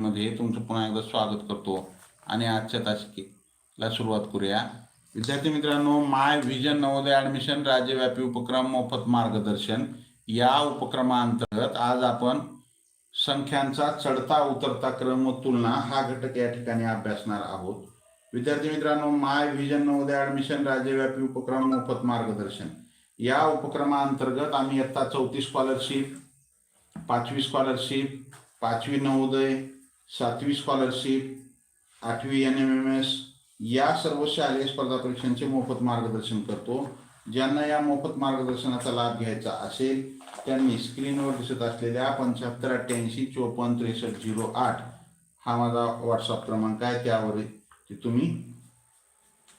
मध्ये तुमचं पुन्हा एकदा स्वागत करतो. आणि आजच्या तासिकेला सुरुवात करूया. विद्यार्थी मित्रांनो माय विजन नवोदय ऍडमिशन राज्यव्यापी उपक्रम मोफत मार्गदर्शन. या उपक्रमाअंतर्गत आज आपण संख्यांचा चढता उतरता क्रम व तुलना हा घटक या ठिकाणी अभ्यासणार आहोत. विद्यार्थी मित्रांनो माय विजन नवोदय ऍडमिशन राज्यव्यापी उपक्रम मोफत मार्गदर्शन. या उपक्रमाअंतर्गत आम्ही इयत्ता चौथी स्कॉलरशिप पाचवी स्कॉलरशिप पाचवी नवोदय सातवी स्कॉलरशिप आठवी एन एम एम एस या सर्व शालेय स्पर्धा परीक्षांचे मोफत मार्गदर्शन करतो. ज्यांना या मोफत मार्गदर्शनाचा लाभ घ्यायचा असेल त्यांनी स्क्रीनवर दिसत असलेल्या पंच्याहत्तर अठ्ठ्याऐंशी चोपन्न त्रेसष्ट झिरो आठ हा माझा व्हॉट्सअप क्रमांक आहे. त्यावर ते तुम्ही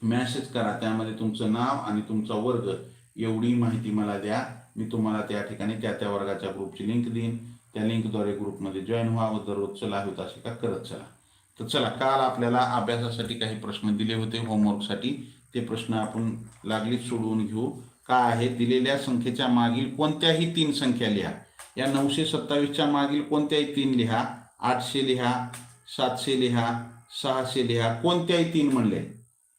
मॅसेज करा. त्यामध्ये तुमचं नाव आणि तुमचा वर्ग एवढी माहिती मला द्या. मी तुम्हाला त्या ठिकाणी त्या त्या वर्गाच्या ग्रुपची लिंक देईन. त्या लिंकद्वारे ग्रुपमध्ये जॉईन व्हा व होता असं का करत चला. तर चला काल आपल्याला अभ्यासासाठी काही प्रश्न दिले होते होमवर्कसाठी. ते प्रश्न आपण लागलीच सोडवून घेऊ. काय आहे? दिलेल्या संख्येच्या मागील कोणत्याही तीन संख्या लिहा. या नऊशे सत्तावीसच्या मागील कोणत्याही तीन लिहा. आठशे लिहा सातशे लिहा सहाशे लिहा कोणत्याही तीन म्हणले.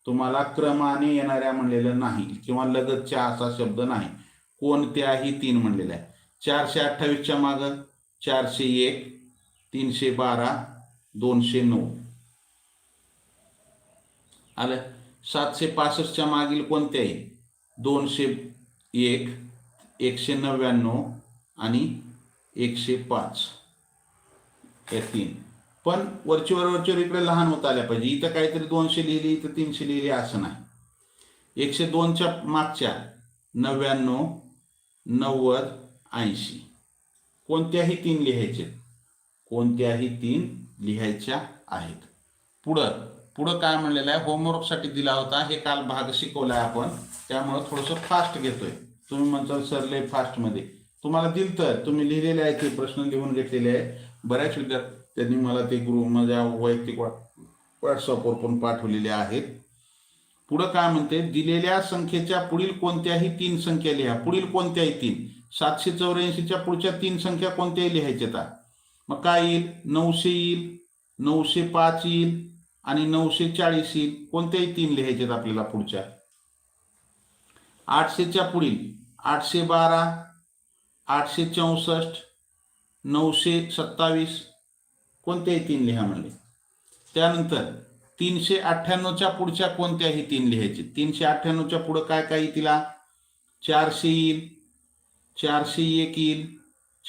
तुम्हाला क्रमाने येणाऱ्या म्हणलेलं नाही किंवा लगतच्या असा शब्द नाही. कोणत्याही तीन म्हणलेल्या. आहे चारशे अठ्ठावीसच्या मागं. चारशे एक तीनशे बारा दोनशे नऊ. आलं? सातशे पासष्टच्या मागील कोणत्याही? दोनशे एक एकशे नव्याण्णव आणि एकशे पाच. या तीन. पण वरचीवर वरचीवर इकडे लहान होत आल्या पाहिजे. इथं काहीतरी दोनशे लिहिली इथं तीनशे लिहिली असं नाही. एकशे दोनच्या मागच्या नव्याण्णव नव्वद ऐंशी. कोणत्याही तीन लिहायचे. कोणत्याही तीन लिहायच्या आहेत. पुढं पुढं काय म्हणलेलं आहे? होमवर्कसाठी दिला होता. हे काल भाग शिकवलाय आपण. त्यामुळं थोडंसं फास्ट घेतोय. तुम्ही म्हणताल सर लय फास्टमध्ये तुम्हाला दिल तर तुम्ही लिहिलेले आहे ते प्रश्न लिहून घेतलेले आहे बऱ्याच विद्यार्थ्यांनी मला ते ग्रुप माझ्या वैयक्तिक व्हॉट्सअपवर पण पाठवलेले आहेत. पुढं काय म्हणते? दिलेल्या संख्येच्या पुढील कोणत्याही तीन संख्या लिहा. पुढील कोणत्याही तीन. सातशे चौऱ्याऐंशीच्या पुढच्या तीन संख्या कोणत्याही लिहायच्या मग काय येईल? नऊशे येईल नऊशे पाच येईल आणि नऊशे चाळीस येईल. कोणत्याही तीन लिहायचे आपल्याला पुढच्या? आठशेच्या पुढील. आठशे बारा आठशे चौसष्ट नऊशे सत्तावीस कोणत्याही तीन लिहा म्हणले. त्यानंतर तीनशे अठ्ठ्याण्णवच्या पुढच्या कोणत्याही तीन लिहायचे तीनशे अठ्ठ्याण्णवच्या पुढं काय काय तिला? चारशे येईल चारशे एक येईल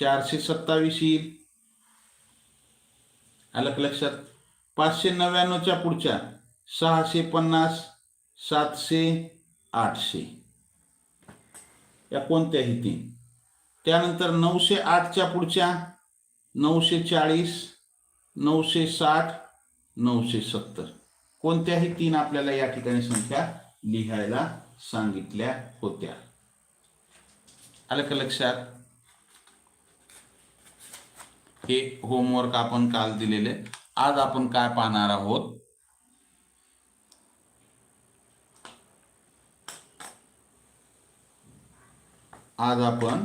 चारशे सत्तावीस येईल. आलं का लक्षात. पाचशे नव्याण्णवच्या पुढच्या सहाशे पन्नास सातशे आठशे. या कोणत्याही तीन. त्यानंतर नऊशे आठच्या पुढच्या नऊशे चाळीस नऊशे साठ नऊशे सत्तर. कोणत्याही तीन आपल्याला या ठिकाणी संख्या लिहायला सांगितल्या होत्या. आलं का लक्षात हे होमवर्क आपण काल दिलेले. आज आपण काय पाहणार आहोत? आज आपण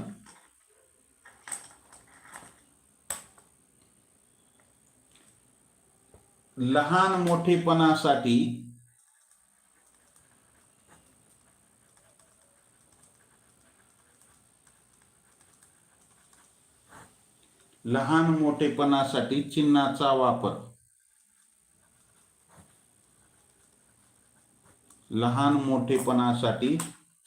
लहान मोठेपणासाठी लहान मोठेपणासाठी चिन्हाचा वापर. लहान मोठेपणासाठी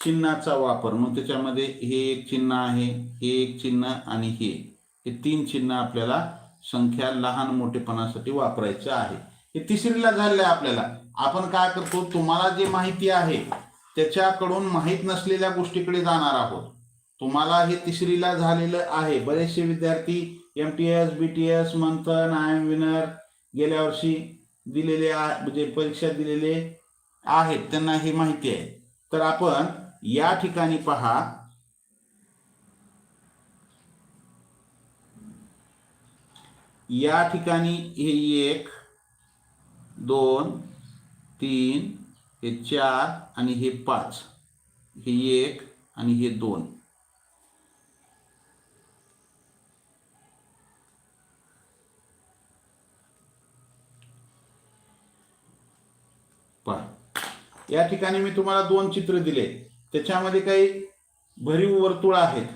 चिन्हाचा वापर. मग त्याच्यामध्ये हे एक चिन्ह आहे हे एक चिन्ह आणि हे. हे तीन चिन्ह आपल्याला संख्या लहान मोठेपणासाठी वापरायचं आहे. हे तिसरीला झालेलं आहे आपल्याला. आपण काय करतो? तुम्हाला जे माहिती आहे त्याच्याकडून माहीत नसलेल्या गोष्टीकडे जाणार आहोत. तुम्हाला हे तिसरीला झालेलं आहे. बरेचसे विद्यार्थी M T S B T S Manthan I M winner गेल्या वर्षी दिलेले म्हणजे परीक्षा दिलेले आहेत त्यांना हे माहिती आहे. तर आपण या ठिकाणी पहा. या ठिकाणी हे एक दोन तीन हे चार आणि हे पाच. हे एक आणि हे दोन. पहा. या ठिकाणी मी तुम्हाला दोन चित्र दिले. त्याच्यामध्ये काही भरीव वर्तुळ आहेत.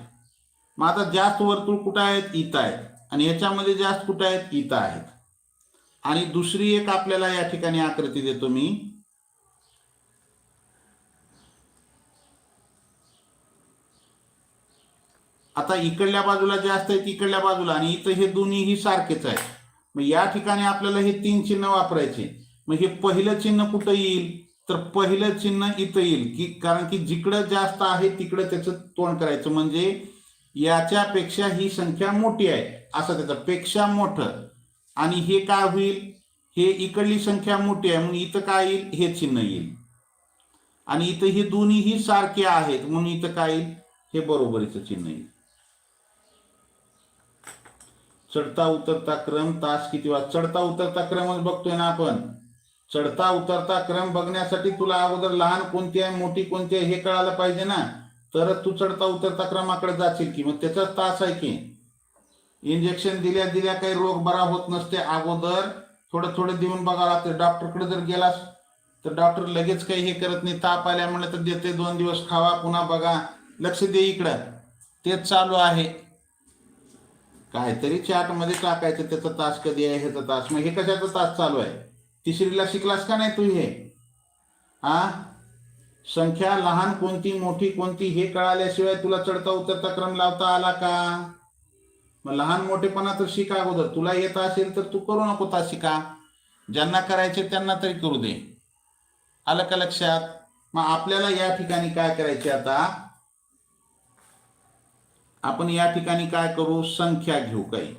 मग आता जास्त वर्तुळ कुठं आहेत? इथं आहेत. आणि याच्यामध्ये जास्त कुठं आहेत? इथं आहेत. आणि दुसरी एक आपल्याला या ठिकाणी आकृती देतो मी. आता इकडल्या बाजूला जास्त आहेत इकडल्या बाजूला. आणि इथं हे दोन्हीही सारखेच आहेत. मग या ठिकाणी आपल्याला हे तीन चिन्ह वापरायचे. मग हे पहिलं चिन्ह कुठं येईल? तर पहिलं चिन्ह इथं येईल. की कारण की जिकडं जास्त आहे तिकडं त्याचं तोंड करायचं. म्हणजे याच्यापेक्षा ही संख्या मोठी आहे असं त्याचं. पेक्षा मोठं. आणि हे काय होईल? हे इकडली संख्या मोठी आहे म्हणून इथं काय येईल? हे चिन्ह येईल. आणि इथं हे दोन्हीही सारखे आहेत म्हणून इथं काय येईल? हे बरोबरीचं चिन्ह येईल. चढता उतरता क्रम तास किती वाज चढता उतरता क्रमच बघतोय ना आपण. चढता उतरता क्रम बघण्यासाठी तुला अगोदर लहान कोणती आहे मोठी कोणती आहे हे कळायला पाहिजे ना? तरच तू चढता उतरता क्रमाकडे जाशील की. मग त्याचाच तास आहे की. इंजेक्शन दिल्या दिल्या काही रोग बरा होत नसते. अगोदर थोडं थोडं देऊन बघावं लागतं डॉक्टरकडे जर गेलास तर डॉक्टर लगेच काही हे करत नाही. ताप आल्या म्हणलं तर देते. दोन दिवस खावा पुन्हा बघा. लक्ष दे इकडं. तेच चालू आहे. काहीतरी चॅटमध्ये टाकायचं. त्याचा तास कधी आहे ह्याचा तास. मग हे कशाचा तास चालू आहे? तिसरीला शिकलास का नाही तू हे? हा संख्या लहान कोणती मोठी कोणती हे कळाल्याशिवाय तुला चढता उतरता क्रम लावता आला का? मग लहान मोठेपणा तर शिका अगोदर. तुला येत असेल तर तू करू नको ता शिका. ज्यांना करायचे त्यांना तरी करू दे. आलं का लक्षात? मग आपल्याला या ठिकाणी काय करायचे आता? आपण या ठिकाणी काय करू? संख्या घेऊ काही.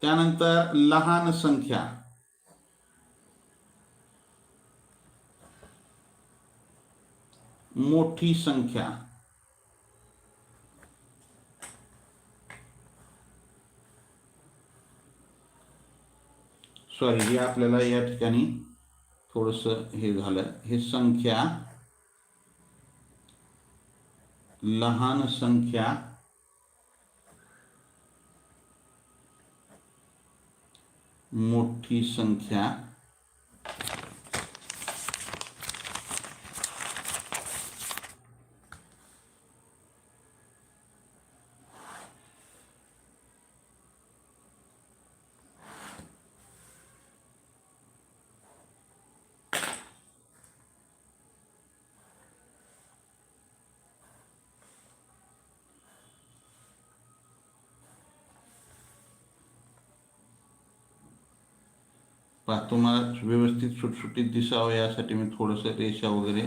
त्यानंतर लहान संख्या. मोठी संख्या. सॉरी हे आपल्याला या थोडस हे संख्या लहान संख्या मोठी संख्या पहा तुम्हाला व्यवस्थित सुटसुटीत दिसावं यासाठी मी थोडंसं रेषा वगैरे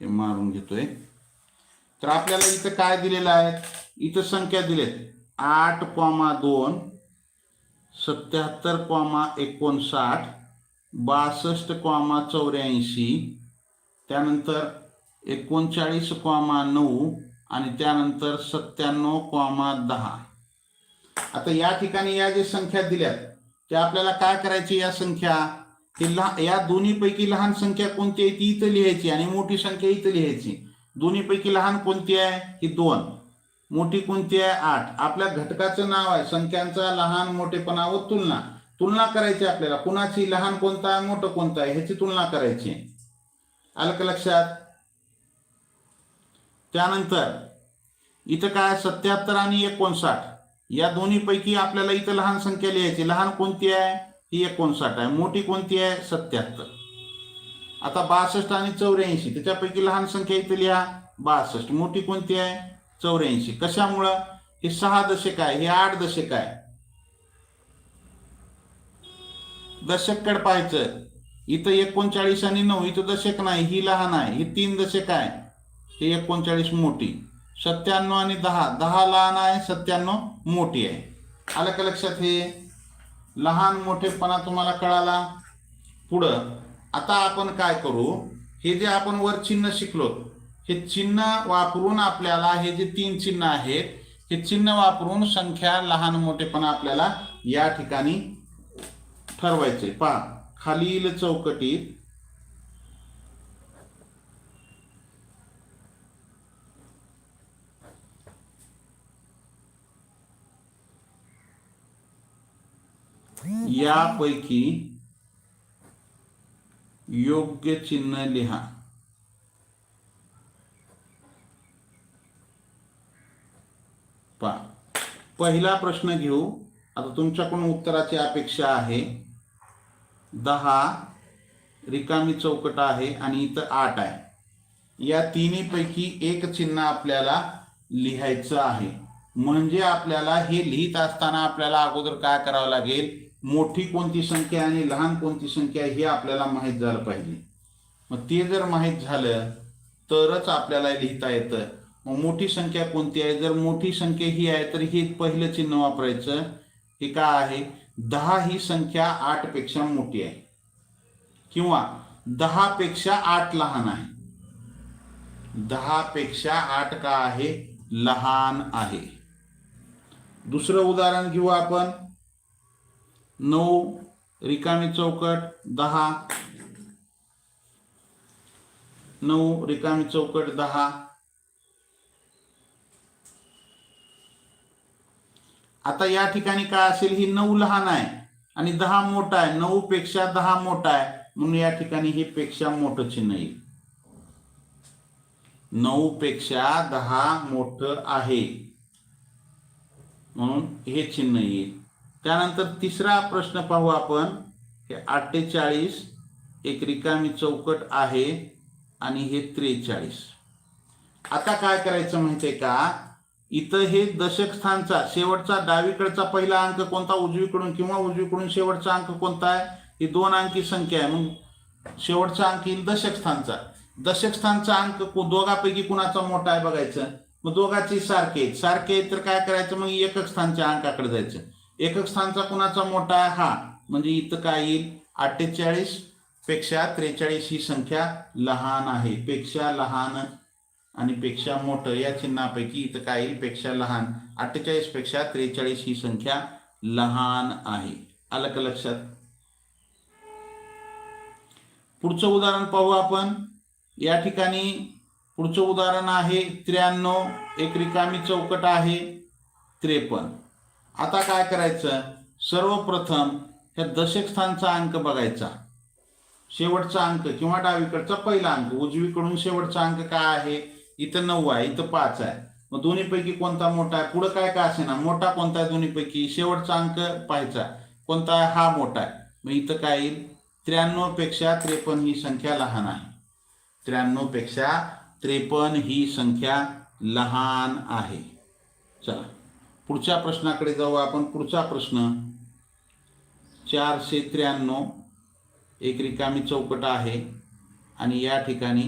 हे मारून घेतोय. तर आपल्याला इथं काय दिलेलं आहे? इथं संख्या दिलेत. आठ कॉमा दोन सत्याहत्तर कॉमा एकोणसाठ बासष्ट कॉमा चौऱ्याऐंशी त्यानंतर एकोणचाळीस कॉमा नऊ आणि त्यानंतर सत्त्याण्णव कॉमा दहा. आता या ठिकाणी या जे संख्या दिल्यात ते आपल्याला काय करायची या संख्या? ती लहान या दोन्हीपैकी लहान संख्या कोणती आहे? ती इथं लिहायची आणि मोठी संख्या इथं लिहायची. दोन्हीपैकी लहान कोणती आहे? ही दोन. मोठी कोणती आहे? आठ. आपल्या घटकाचं नाव आहे. संख्यांचा लहान मोठेपणा व तुलना. तुलना करायची आपल्याला. कुणाची लहान कोणता आहे? मोठं कोणतं आहे? ह्याची तुलना करायची. आलं का लक्षात? त्यानंतर इथं काय? सत्याहत्तर आणि एकोणसाठ. या दोन्ही पैकी आपल्याला इथं लहान संख्या लिहायची. लहान कोणती आहे? ही एकोणसाठ आहे. मोठी कोणती आहे? सत्याहत्तर. आता बासष्ट आणि चौऱ्याऐंशी त्याच्यापैकी लहान संख्या इथं लिहा. बासष्ट. मोठी कोणती आहे? चौऱ्याऐंशी. कशामुळं? हे सहा दशक आहे. हे आठ दशक आहे. दशककडे पाहायचं. इथं एकोणचाळीस आणि नऊ इथं दशक नाही. ही लहान आहे. ही तीन दशक आहे. हे एकोणचाळीस मोठी. सत्त्याण्णव आणि दहा. दहा लहान आहे सत्त्याण्णव मोठी आहे. आलं का लक्षात हे? लहान मोठेपणा तुम्हाला कळाला? पुढं. आता आपण काय करू? हे जे आपण वर चिन्ह शिकलो हे चिन्ह वापरून आपल्याला हे जे तीन चिन्ह आहेत हे चिन्ह वापरून संख्या लहान मोठेपणा आपल्याला या ठिकाणी ठरवायचे. पहा खालील चौकटीत यापैकी योग्य चिन्ह लिहा. पा पहिला प्रश्न घेऊ. आता तुमच्याकडून उत्तराची अपेक्षा आहे. दहा रिकामी चौकट आहे आणि इथं आठ आहे. या तिन्हीपैकी एक चिन्ह आपल्याला लिहायचं आहे. म्हणजे आपल्याला हे लिहित असताना आपल्याला अगोदर काय करावं लागेल? मोठी कोणती संख्या आणि लहान कोणती संख्या हे आपल्याला माहीत झालं पाहिजे. मग ते जर माहीत झालं तरच आपल्याला लिहिता येतं. मग मोठी संख्या कोणती आहे? जर मोठी संख्या ही आहे तर हे पहिलं चिन्ह वापरायचं. हे काय आहे? दहा ही संख्या आठपेक्षा मोठी आहे. किंवा दहा पेक्षा आठ लहान आहे. दहा पेक्षा आठ का आहे? लहान आहे. दुसरं उदाहरण घेऊ आपण. नऊ रिकामी चौकट दहा. नऊ रिकामी चौकट दहा. आता या ठिकाणी काय असेल ही नऊ लहान आहे आणि दहा मोठा आहे. नऊ पेक्षा दहा मोठा आहे. म्हणून या ठिकाणी हे पेक्षा मोठं चिन्ह येईल. नऊ पेक्षा दहा मोठं आहे. म्हणून हे चिन्ह येईल. त्यानंतर तिसरा प्रश्न पाहू आपण हे अठ्ठेचाळीस एक रिकामी चौकट आहे आणि हे त्रेचाळीस. आता काय करायचं माहितीये का? इथं हे दशक स्थानचा शेवटचा डावीकडचा पहिला अंक कोणता उजवीकडून किंवा उजवीकडून शेवटचा अंक कोणता आहे? ही दोन अंकी संख्या आहे. मग शेवटचा अंक येईल दशक स्थानचा दशक स्थानचा अंक को- दोघापैकी कुणाचा मोठा आहे बघायचं? मग दोघांची सारखे आहेत. सारखे आहेत तर काय करायचं? मग एकक स्थानच्या अंकाकडे जायचं. एकक स्थानचा कुणाचा मोठा आहे? हा. म्हणजे इथं काय येईल? अठ्ठेचाळीसपेक्षा त्रेचाळीस ही संख्या लहान आहे. पेक्षा लहान आणि पेक्षा मोठं या चिन्हापैकी इथं काय येईल? पेक्षा लहान. अठ्ठेचाळीसपेक्षा त्रेचाळीस ही संख्या लहान आहे. आलं का लक्षात? पुढचं उदाहरण पाहू आपण. या ठिकाणी पुढचं उदाहरण आहे त्र्याण्णव एक रिकामी चौकट आहे त्रेपन्न. आता काय करायचं? सर्वप्रथम ह्या दशक स्थानचा अंक बघायचा. शेवटचा अंक किंवा डावीकडचा पहिला अंक. उजवीकडून शेवटचा अंक काय आहे? इथं नऊ आहे इथं पाच आहे. मग दोन्हीपैकी कोणता मोठा आहे? पुढं काय काय असे ना मोठा कोणता आहे दोन्हीपैकी? शेवटचा अंक पाहायचा. कोणता आहे? हा मोठा आहे. मग इथं काय येईल? त्र्याण्णवपेक्षा त्रेपन्न ही संख्या लहान आहे. त्र्याण्णवपेक्षा त्रेपन्न ही संख्या लहान आहे. चला. पुढच्या प्रश्नाकडे जाऊ आपण. पुढचा प्रश्न चारशे त्र्याण्णव एक रिकामी चौकट आहे आणि या ठिकाणी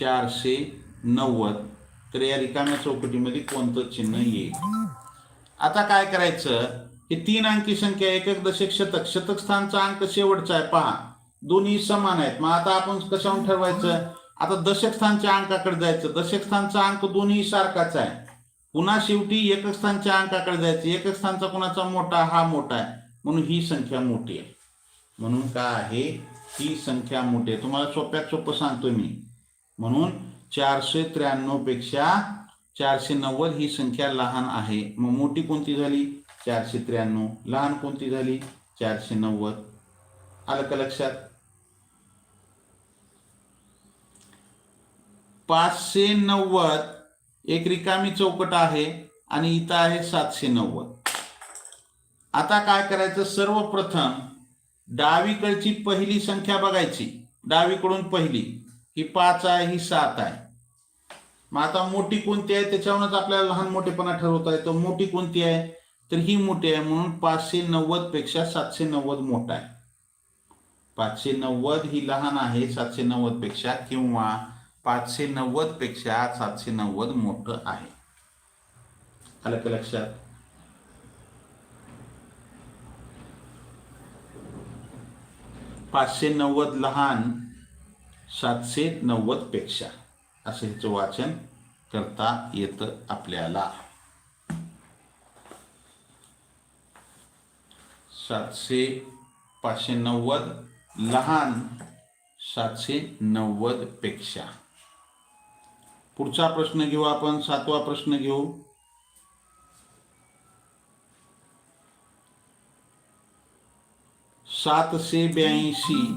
चारशे नव्वद. तर या रिकाम्या चौकटीमध्ये कोणतं चिन्ह येईल? आता काय करायचं? हे तीन अंकी संख्या एक एक दशक शतक. शतक स्थानचा अंक शेवटचा आहे. पहा दोन्ही समान आहेत. मग आता आपण कशाहून ठरवायचं? आता दशक स्थानच्या अंकाकडे जायचं. दशक स्थानचा अंक दोन्ही सारखाच आहे. पुन्हा शेवटी एकक स्थानच्या अंकाकडे जायचं. एकक स्थानचा कुणाचा मोठा? हा मोठा आहे. म्हणून ही संख्या मोठी आहे. म्हणून काय आहे? ही संख्या मोठी आहे. तुम्हाला सोप्यात सोपं सांगतो मी. म्हणून चारशे त्र्याण्णवपेक्षा चारशे नव्वद ही संख्या लहान आहे. मग मोठी कोणती झाली? चारशे त्र्याण्णव. लहान कोणती झाली? चारशे नव्वद. आलं का लक्षात? पाचशे नव्वद एक रिकामी चौकट आहे आणि इथं आहे सातशे नव्वद. आता काय करायचं? सर्वप्रथम डावीकडची पहिली संख्या बघायची. डावीकडून पहिली. ही पाच आहे ही सात आहे. मग आता मोठी कोणती आहे? त्याच्यावरूनच आपल्याला लहान मोठेपणा ठरवता येतो. मोठी कोणती आहे? तर ही मोठी आहे म्हणून पाचशे नव्वदपेक्षा सातशे नव्वद मोठा आहे. पाचशे नव्वद ही लहान आहे सातशे नव्वदपेक्षा किंवा पाचशे नव्वदपेक्षा सातशे नव्वद मोठं आहे. आलं का लक्षात? पाचशे नव्वद लहान सातशे नव्वदपेक्षा. असं ह्याचं वाचन करता येतं आपल्याला. सातशे पाचशे नव्वद लहान सातशे नव्वदपेक्षा. पुढचा प्रश्न घेऊ आपण सातवा प्रश्न घेऊ. सातशे ब्याऐंशी.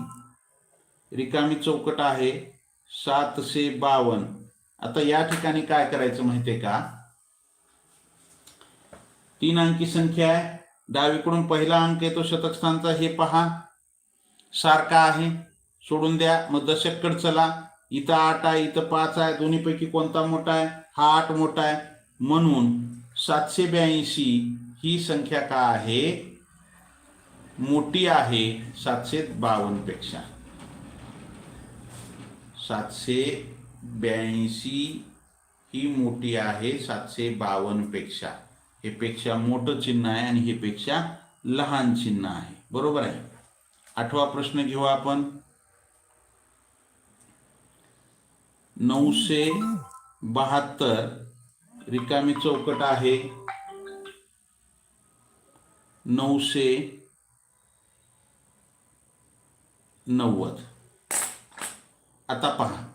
रिकामी चौकट आहे. सातशे बावन्न. आता या ठिकाणी काय करायचं माहितीये का? तीन अंकी संख्या आहे. डावीकडून पहिला अंक येतो. शतकस्थानचा हे पहा. सारखा आहे. सोडून द्या. मग दशककड चला. इथं आठ आहे इथं पाच आहे दोन्हीपैकी कोणता मोठा आहे? हा आठ मोठा आहे. म्हणून सातशे ब्याऐंशी ही संख्या का आहे? मोठी आहे सातशे बावन्नपेक्षा. सातशे ब्याऐंशी ही मोठी आहे सातशे बावन्नपेक्षा. हे पेक्षा मोठं चिन्ह आहे आणि हे पेक्षा लहान चिन्ह आहे. बरोबर आहे? आठवा प्रश्न घेऊ आपण. नऊशे बहात्तर. रिकामी चौकट आहे. नऊशे नव्वद. आता पहा.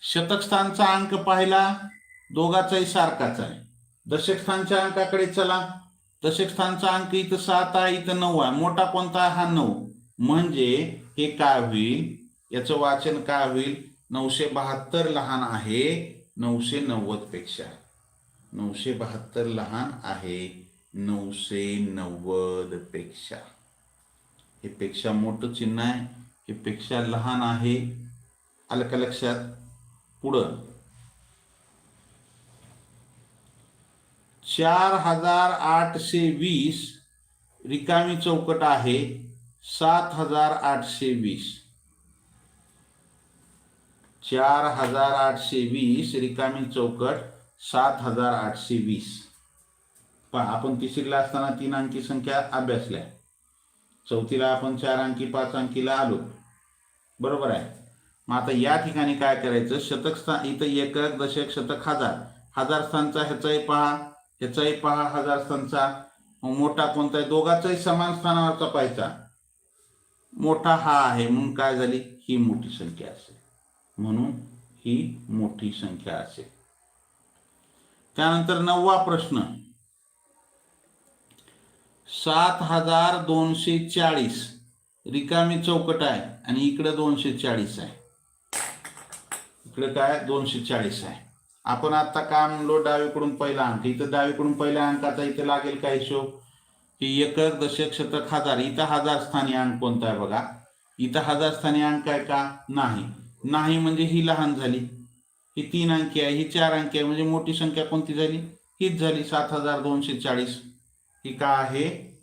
शतक स्थानचा अंक पाहिला. दोघाचाही सारखाच आहे. दशकस्थानच्या अंकाकडे चला. दशक स्थानचा अंक इथं सात आहे इथं नऊ आहे. मोठा कोणता? हा नऊ. म्हणजे हे काय होईल? याचं वाचन काय होईल? नऊशे बहात्तर लहान आहे नऊशे नव्वदपेक्षा नऊशे बहात्तर लहान आहे नऊशे नव्वदपेक्षा हे पेक्षा मोठं चिन्ह आहे हे पेक्षा लहान आहे. आलं का लक्षात? पुढं. चार हजार आठशे वीस रिकामी चौकट आहे सात हजार आठशे वीस. चार हजार आठशे वीस रिकामी चौकट सात हजार आठशे वीस. पहा आपण तिसरीला असताना तीन अंकी संख्या अभ्यासल्या. चौथीला आपण चार अंकी पाच अंकीला आलो. बरोबर आहे. मग आता या ठिकाणी काय करायचं? शतक स्थान इथं एकक दशक शतक हजार. हजार स्थानचा ह्याचाही पहा. ह्याचाही पहा हजार स्थानचा. मोठा कोणता आहे? दोघाचाही समान स्थानावरचा पाहायचा. मोठा हा आहे म्हणून काय झाली? ही मोठी संख्या असेल. म्हणून ही मोठी संख्या असेल. त्यानंतर नववा प्रश्न. सात हजार दोनशे चाळीस. रिकामी चौकट आहे आणि इकडे दोनशे चाळीस आहे. इकडे काय? दोनशे चाळीस आहे. आपण आता काय म्हणलो डावीकडून पहिला अंक. इथं डावीकडून पहिल्या अंकाचा इथं लागेल काय हिशोब? की एकक दशक शतक हजार. इथं हजार स्थानी अंक कोणता आहे बघा? इथं हजार स्थानी अंक आहे का? नाही. नाही म्हणजे ही लहान झाली. ही तीन अंकी आहे ही चार अंकी आहे म्हणजे मोठी संख्या कोणती झाली? हीच झाली सात हजार दोनशे चाळीस. ही का आहे?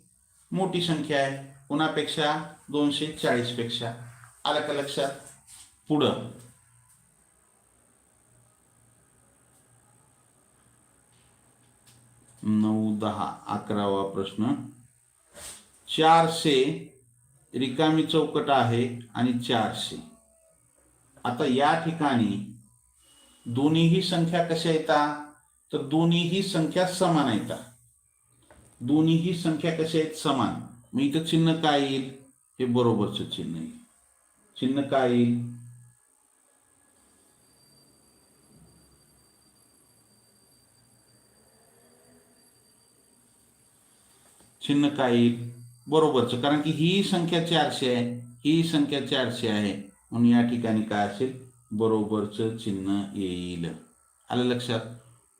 मोठी संख्या आहे कुणापेक्षा? दोनशे चाळीसपेक्षा. आलं का लक्षात? पुढं. नऊ दहा अकरावा प्रश्न. चारशे रिकामी चौकट आहे आणि चारशे. आता या ठिकाणी दोन्हीही संख्या कशा येतात तर दोन्हीही संख्या समान येतात दोन्हीही संख्या कशा आहेत? समान. मग इथं चिन्ह काय येईल? हे बरोबरचं चिन्ह येईल. चिन्ह काय येईल? चिन्ह काय येईल? बरोबरचं. कारण की ही संख्या चारशे आहे. ही संख्या चारशे आहे. म्हणून या ठिकाणी काय असेल? बरोबरचं चिन्ह येईल. आलं लक्षात?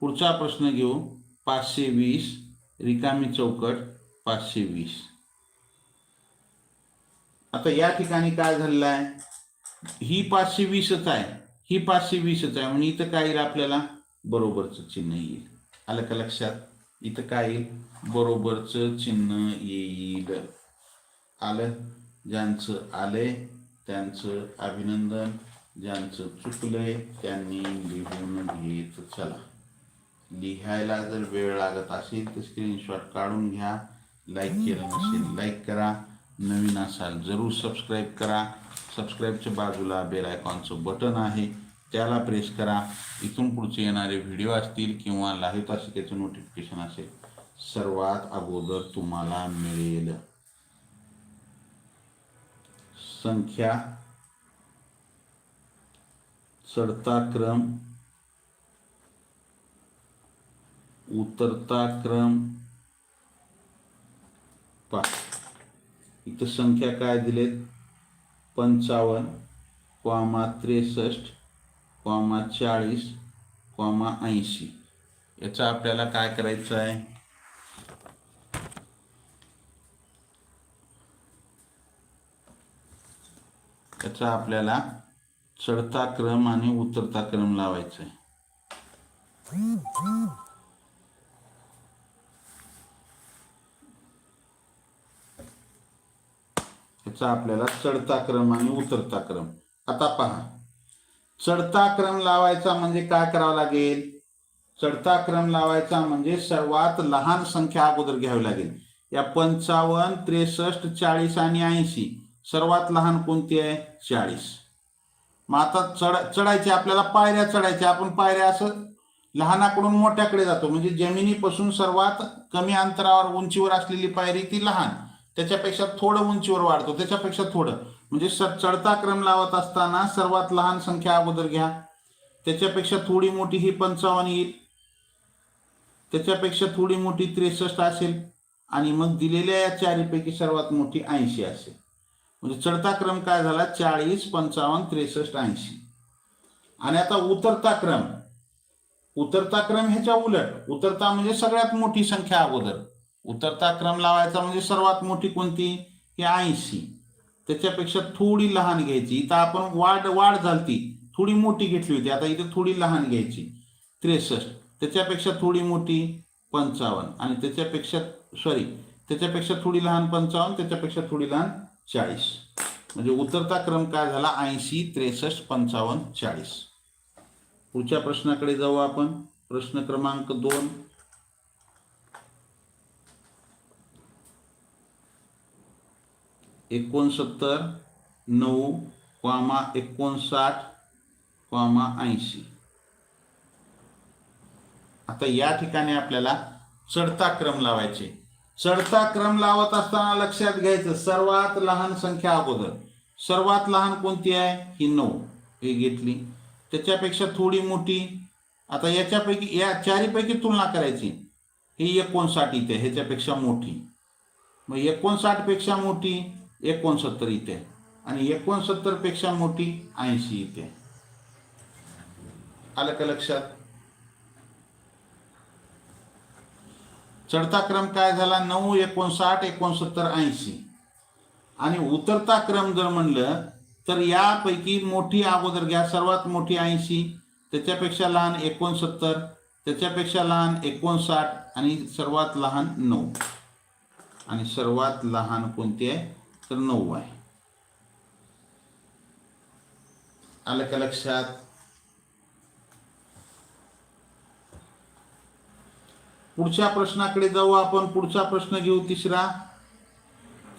पुढचा प्रश्न घेऊ. पाचशे वीस. रिकामी चौकट पाचशे वीस. आता या ठिकाणी काय झालेलं आहे ही पाचशे वीसच आहे. ही पाचशे वीसच आहे. म्हणून इथं काय येईल आपल्याला? बरोबरचं चिन्ह येईल. आलं का लक्षात? इथं काय येईल? बरोबरचं चिन्ह येईल. आलं? ज्यांचं आलंय त्यांचं अभिनंदन ज्यांचं चुकलंय त्यांनी लिहून घेत चला. लिहायला जर वेळ लागत असेल तर स्क्रीनशॉट काढून घ्या. लाईक केलं नसेल लाईक करा. नवीन असाल जरूर सबस्क्राईब करा. सबस्क्राईबच्या बाजूला बेल आयकॉनचं बटन आहे. त्याला प्रेस करा. इथून पुढचे येणारे व्हिडिओ असतील किंवा लाईव्ह तासिकेचं नोटिफिकेशन असेल सर्वात अगोदर तुम्हाला मिळेल. संख्या चढता क्रम उतरता क्रम पा इथं संख्या काय दिलेत? पंचावन्न क्वामा त्रेसष्ट क्वामा चाळीस कॉमा ऐंशी. याचा आपल्याला काय करायचं आहे? याचा आपल्याला चढता क्रम आणि उतरता क्रम लावायचा आहे याचा आपल्याला चढता क्रम आणि उतरता क्रम. आता पहा. चढता क्रम लावायचा म्हणजे काय करावं लागेल? चढता क्रम लावायचा म्हणजे सर्वात लहान संख्या अगोदर घ्यावी लागेल. या पंचावन्न त्रेसष्ट चाळीस आणि ऐंशी. सर्वात लहान कोणती आहे? चाळीस. मग आता चढ चढायचे आपल्याला पायऱ्या चढायच्या आपण पायऱ्या असं लहानाकडून मोठ्याकडे जातो. म्हणजे जमिनीपासून सर्वात कमी अंतरावर उंचीवर असलेली पायरी ती लहान. त्याच्यापेक्षा थोडं उंचीवर वाढतो. त्याच्यापेक्षा थोडं. म्हणजे चढता क्रम लावत असताना सर्वात लहान संख्या अगोदर घ्या. त्याच्यापेक्षा थोडी मोठी ही पंचावन्न येईल. त्याच्यापेक्षा थोडी मोठी त्रेसष्ट असेल. आणि मग दिलेल्या या चारीपैकी सर्वात मोठी ऐंशी असेल. म्हणजे चढता क्रम काय झाला? चाळीस पंचावन्न त्रेसष्ट ऐंशी. आणि आता उतरता क्रम उतरता क्रम ह्याच्या उलट. उतरता म्हणजे सगळ्यात मोठी संख्या अगोदर. उतरता क्रम लावायचा म्हणजे सर्वात मोठी कोणती? की ऐंशी. त्याच्यापेक्षा थोडी लहान घ्यायची. इथं आपण वाढ वाढ झालती. थोडी मोठी घेतली होती. आता इथे थोडी लहान घ्यायची. त्रेसष्ट. त्याच्यापेक्षा थोडी मोठी पंचावन्न. आणि त्याच्यापेक्षा सॉरी त्याच्यापेक्षा थोडी लहान पंचावन्न त्याच्यापेक्षा थोडी लहान चाळीस. म्हणजे उतरता क्रम काय झाला? ऐंशी त्रेसष्ट पंचावन्न चाळीस. पुढच्या प्रश्नाकडे जाऊ आपण. प्रश्न क्रमांक दोन. एकोणसत्तर नऊ क्वामा एकोणसाठ क्वामा ऐंशी. आता या ठिकाणी आपल्याला चढता क्रम लावायचे. चढता क्रम लावत असताना लक्षात घ्यायचं सर्वात लहान संख्या अगोदर. सर्वात लहान कोणती आहे? ही नऊ. ही घेतली. त्याच्यापेक्षा थोडी मोठी. आता याच्यापैकी या चारीपैकी तुलना करायची. ही एकोणसाठ इथे ह्याच्यापेक्षा मोठी. मग एकोणसाठपेक्षा मोठी एकोणसत्तर इथे. आणि एकोणसत्तरपेक्षा मोठी ऐंशी इथे. आलं का लक्षात? चढता क्रम काय झाला? नऊ एकोणसाठ एकोणसत्तर ऐंशी. आणि उतरता क्रम जर म्हणलं तर यापैकी मोठी अगोदर घ्या. सर्वात मोठी ऐंशी त्याच्यापेक्षा लहान एकोणसत्तर त्याच्यापेक्षा लहान एकोणसाठ आणि सर्वात लहान नऊ. आणि सर्वात लहान कोणती आहे? तर नऊ आहे. आलं का लक्षात? पुढच्या प्रश्नाकडे जाऊ आपण. पुढचा प्रश्न घेऊ तिसरा.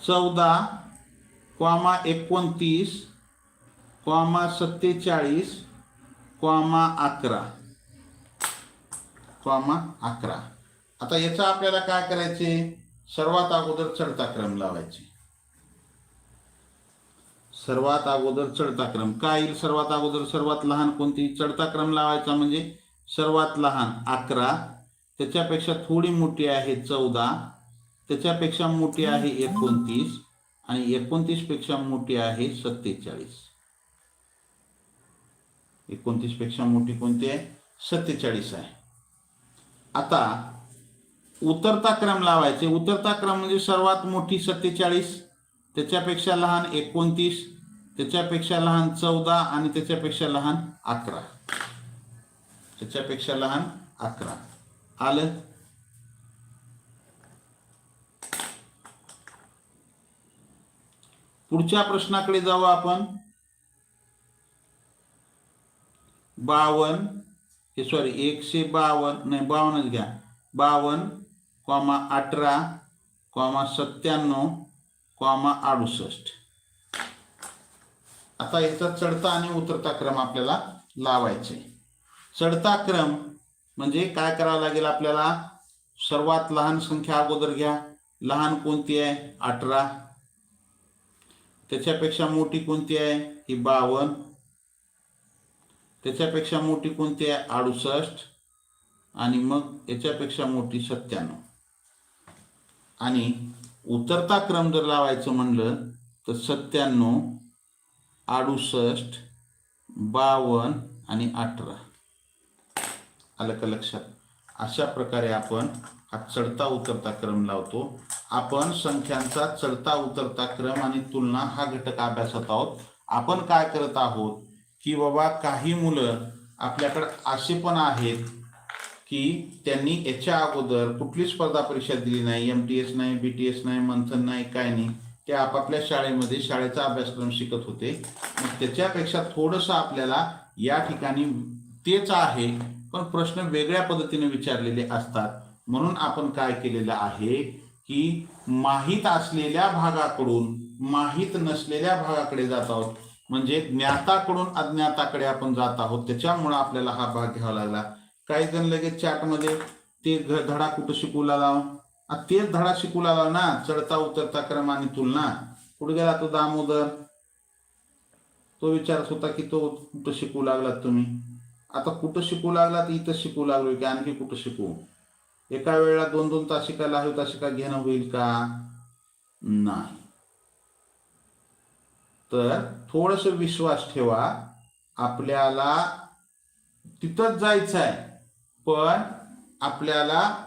चौदा क्वामा एकोणतीस क्वामा सत्तेचाळीस क्वामा अकरा. क्वामा अकरा. आता याचा आपल्याला काय करायचे? सर्वात अगोदर चढता क्रम लावायचे. सर्वात अगोदर चढता क्रम काय येईल सर्वात अगोदर? सर्वात लहान कोणती? चढता क्रम लावायचा म्हणजे सर्वात लहान अकरा. त्याच्यापेक्षा थोडी मोठी आहे चौदा त्याच्यापेक्षा मोठी आहे एकोणतीस आणि एकोणतीसपेक्षा मोठी आहे सत्तेचाळीस. एकोणतीसपेक्षा मोठी कोणती आहे? सत्तेचाळीस आहे. आता उतरता क्रम लावायचे. उतरता क्रम म्हणजे सर्वात मोठी सत्तेचाळीस त्याच्यापेक्षा लहान एकोणतीस त्याच्यापेक्षा लहान चौदा आणि त्याच्यापेक्षा लहान अकरा. त्याच्यापेक्षा लहान अकरा. आलं? पुढच्या प्रश्नाकडे जाऊ आपण. बावन हे सॉरी एकशे बावन नाही बावन्नच घ्या. बावन्न कॉमा अठरा कॉमा सत्त्याण्णव कॉमा अडुसष्ट. आता याचा चढता आणि उतरता क्रम आपल्याला लावायचा. आहे चढता क्रम म्हणजे काय करावं लागेल आपल्याला? सर्वात लहान संख्या अगोदर घ्या. लहान कोणती आहे? अठरा. त्याच्यापेक्षा मोठी कोणती आहे? ही बावन्न. त्याच्यापेक्षा मोठी कोणती आहे? अडुसष्ट. आणि मग याच्यापेक्षा मोठी सत्त्याण्णव. आणि उतरता क्रम जर लावायचं म्हणलं तर सत्त्याण्णव अडुसष्ट बावन्न आणि अठरा. आलं का लक्षात अशा प्रकारे आपण हा चढता उतरता क्रम लावतो. आपण संख्यांचा चढता उतरता क्रम आणि तुलना हा घटक अभ्यासत आहोत. आपण काय करत आहोत की बाबा काही मुलं आपल्याकडे असे पण आहेत की त्यांनी याच्या अगोदर कुठली स्पर्धा परीक्षा दिली नाही एम टी एस नाही बी टी एस नाही मंथन नाही काय नाही. ते आपापल्या शाळेमध्ये शाळेचा अभ्यासक्रम शिकत होते. मग त्याच्यापेक्षा थोडंसं आपल्याला या ठिकाणी तेच आहे पण प्रश्न वेगळ्या पद्धतीने विचारलेले असतात. म्हणून आपण काय केलेलं आहे की माहीत असलेल्या भागाकडून माहीत नसलेल्या भागाकडे जात आहोत. म्हणजे ज्ञाताकडून अज्ञाताकडे आपण जात आहोत. त्याच्यामुळे आपल्याला हा भाग घ्यावा लागला. काही जण लगेच चॅटमध्ये ते धडा कुठं शिकू लाव तेच धडा शिकू लाव ना. चढता उतरता क्रमाने तुलना. कुठे गेला तो दामोदर? तो विचारत होता की तो कुठं शिकू लागला तुम्ही? आता कुठं शिकू लागला तर इथं शिकू लागलो की आणखी कुठं शिकू? एका वेळेला दोन दोन तासिका तास शिका घेणं होईल का? नाही. तर थोडस विश्वास ठेवा आपल्याला तिथंच जायचं आहे पण आपल्याला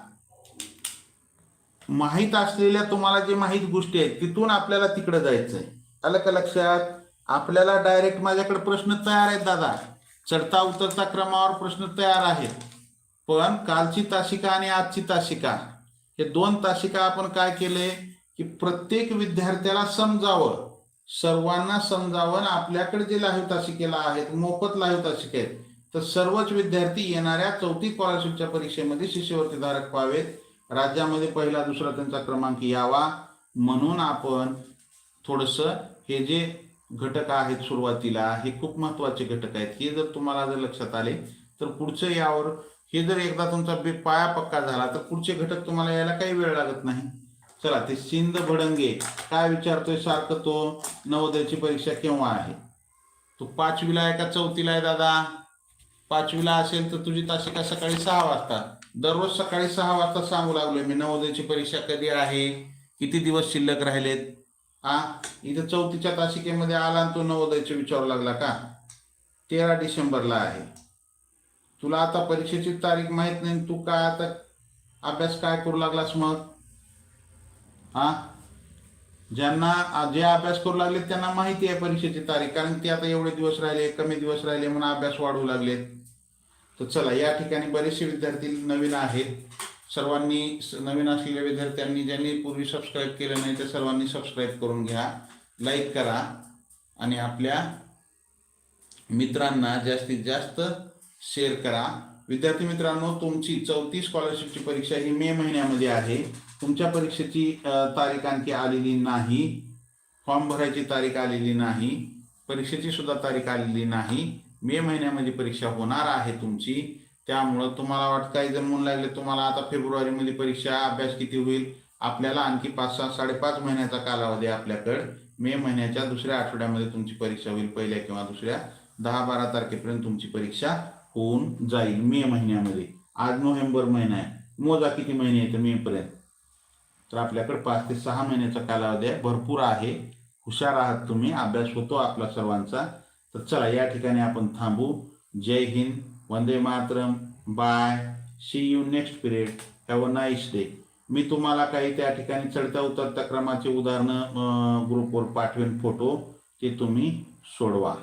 माहीत असलेल्या तुम्हाला जे माहीत गोष्टी आहेत तिथून आपल्याला तिकडे जायचं आहे. आलं का लक्षात? आपल्याला डायरेक्ट माझ्याकडे प्रश्न तयार आहेत दादा. चढता उतरता क्रमावर प्रश्न तयार आहेत. पण कालची तासिका आणि आजची तासिका हे दोन तासिका आपण काय केले? की प्रत्येक विद्यार्थ्याला समजावं. सर्वांना समजावं आणि आपल्याकडे जे लाईव्ह तासिकेला आहेत मोफत लाईव्ह तासिके आहेत तर सर्वच विद्यार्थी येणाऱ्या चौथी स्कॉलरशिपच्या परीक्षेमध्ये शिष्यवृत्ती धारक व्हावेत. राज्यामध्ये पहिला दुसरा त्यांचा क्रमांक यावा. म्हणून आपण थोडंसं हे जे घटक आहेत सुरुवातीला हे खूप महत्त्वाचे घटक आहेत. हे जर तुम्हाला जर लक्षात आले तर पुढचं यावर हे जर एकदा तुमचा बे पाया पक्का झाला तर पुढचे घटक तुम्हाला यायला काही वेळ लागत नाही. चला ते सिंध भडंगे काय विचारतोय सारखं तो नवोदयाची परीक्षा केव्हा आहे? तो पाचवीला आहे का चौथीला आहे दादा? पाचवीला असेल तर तुझी तासिका सकाळी सहा वाजता. दररोज सकाळी सहा वाजता सांगू लागलोय मी नवोदयाची परीक्षा कधी आहे? किती दिवस शिल्लक राहिलेत? हा? इथं चौथीच्या तासिकेमध्ये आला आणि तो नवोदयचे विचारू लागला का? तेरा डिसेंबरला आहे. तुला आता परीक्षेची तारीख माहीत नाही तू काय आता अभ्यास काय करू लागलास मग? हा? ज्यांना जे अभ्यास करू लागले त्यांना माहिती आहे परीक्षेची तारीख कारण ते आता एवढे दिवस राहिले कमी दिवस राहिले म्हणून अभ्यास वाढवू लागलेत. तर चला या ठिकाणी बरेचसे विद्यार्थी नवीन आहेत. सर्वांनी नवीन असलेल्या विद्यार्थ्यांनी ज्यांनी पूर्वी सबस्क्राईब केलं नाही ते सर्वांनी सबस्क्राईब करून घ्या. लाईक करा. आणि आपल्या मित्रांना जास्तीत जास्त शेअर करा. विद्यार्थी मित्रांनो तुमची चौथी स्कॉलरशिपची परीक्षा ही मे महिन्यामध्ये आहे. तुमच्या परीक्षेची तारीख आणखी आलेली नाही. फॉर्म भरायची तारीख आलेली नाही. परीक्षेची सुद्धा तारीख आलेली नाही. मे महिन्यामध्ये परीक्षा होणार आहे तुमची. त्यामुळं तुम्हाला वाटत काही जण म्हणू लागले तुम्हाला आता फेब्रुवारीमध्ये परीक्षा अभ्यास किती होईल? आपल्याला आणखी पाच सहा साडेपाच महिन्याचा कालावधी आपल्याकडे आपल्याकडं. मे महिन्याच्या दुसऱ्या आठवड्यामध्ये तुमची परीक्षा होईल पहिल्या किंवा दुसऱ्या. दहा बारा तारखेपर्यंत तुमची परीक्षा होऊन जाईल मे महिन्यामध्ये. आज नोव्हेंबर महिना आहे. मोजा किती महिने येते मे पर्यंत? तर आपल्याकडे पाच ते सहा महिन्याचा कालावधी आहे. भरपूर आहे. हुशार आहात तुम्ही. अभ्यास होतो आपला सर्वांचा. तर चला या ठिकाणी आपण थांबू. जय हिंद. वंदे Mataram bye see you next period have a nice day मी तुम्हाला काही त्या ठिकाणी चढत्या उतरत्या क्रमाचे उदाहरणं ग्रुपवर पाठवेन फोटो ते तुम्ही सोडवा.